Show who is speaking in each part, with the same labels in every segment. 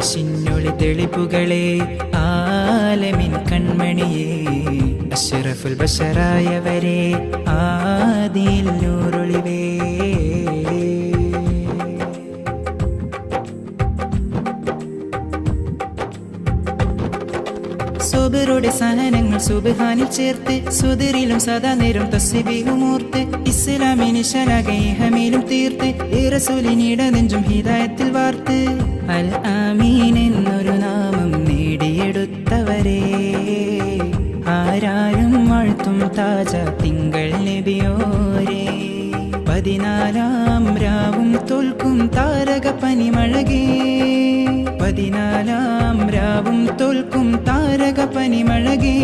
Speaker 1: അരിശിന്നൊളി തെളിപ്പുകളെ ആലമിൻ കൺമണിയെ അഷറഫുൽ ബഷറായവരെ ആദിയിൽ നൂറൊളിവേ. സുബറുടെ സഹനങ്ങൾ സുബഹാനിൽ ചേർത്ത് സുതിരിലും സദാ നേരം തസ്ബീഹുമോർത്ത് ഇസ്ലാമിന് ശലാകേഹമേലും തീർത്ത് ഇറസൂലിനിട നെഞ്ചും ഹിതായത്തിൽ വാർത്ത്. അൽ അമീൻ എന്നൊരു നാമം നേടിയെടുത്തവരെ. ആരാരും വാഴ്ത്തും താജ തിങ്കൾ നബിയോരേ. പതിനാലാം രാവും തോൽക്കും താരക പനിമഴകേ. പതിനാലാം രാവും തോൽക്കും താരക പനിമഴകേ.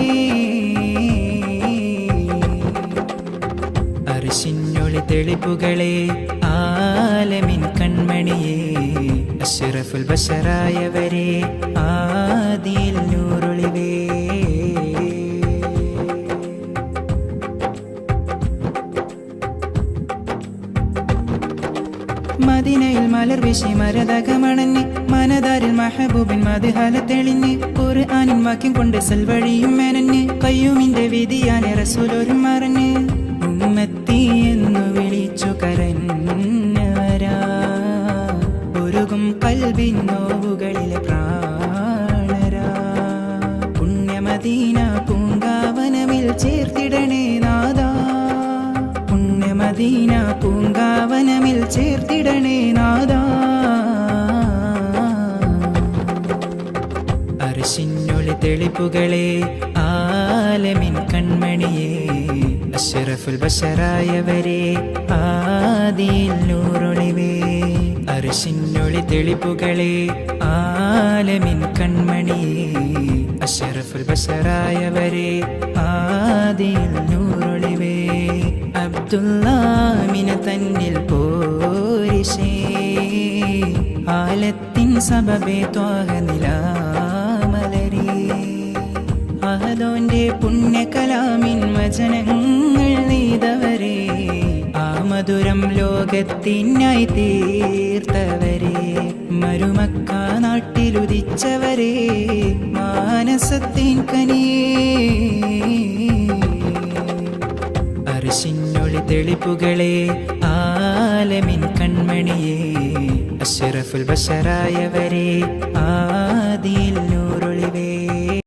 Speaker 1: അരിശിഞ്ഞൊളി തെളിപ്പുകളെ ആലമിൻ അഷ്റഫുൽ ബഷറായവരെ ആദിയിൽ നൂറൊളിവേ മദിനയിൽ മലർ വിശി മരതകമണഞ്ഞ് മനതാരിൽ മഹബൂബിൻ മധുഹാല തെളിഞ്ഞ് ഖുർആനിൻ വാക്യം കൊണ്ട് സൽവഴിയും മെനഞ്ഞ് കയ്യൂമിന്റെ വിധിയാനെ റസൂലോരും മറഞ്ഞ്. ഒരുകും കൽവിൻ നോവുകളിലെ പ്രാണരാ. പുണ്യമദീന പൂങ്കാവനമിൽ ചേർത്തിടണേ നാദാ പുണ്യമദീന പൂങ്കാവനമിൽ ചേർത്തിടണേ നാദാ അർശിന്നൊളി തെളിപ്പുകളെ ആലമിൻ കൺമണിയെ അഷ്റഫുൽ ബഷറായവരെ ആദിയിൽ അർശിന്നൊളി തെളിപ്പുകളെ ആലമിൻ കൺമണിയെ അഷറഫുൽ ബഷറായവരെ ആദിയിൽ നൂറൊളിവേ അബ്ദുല്ലാമിന തന്നിൽ പോരിശേ. ആലത്തിൻ സബബേ ത്വാഹ നിലാമലരേ. അഹദോന്റെ പുണ്യകലാമിൻ വചനങ്ങൾ നെയ്തവരെ. ആ മധുരം ലോകത്തിനായി തീർത്തവരെ നാട്ടിലുദിച്ചവരെ മാനസത്തിൻ കനിയേ. അർശിന്നൊളി തെളിപ്പുകളെ ആലമിൻ കൺമണിയെ. അഷറഫുൽ ബഷറായവരെ ആദിയിൽ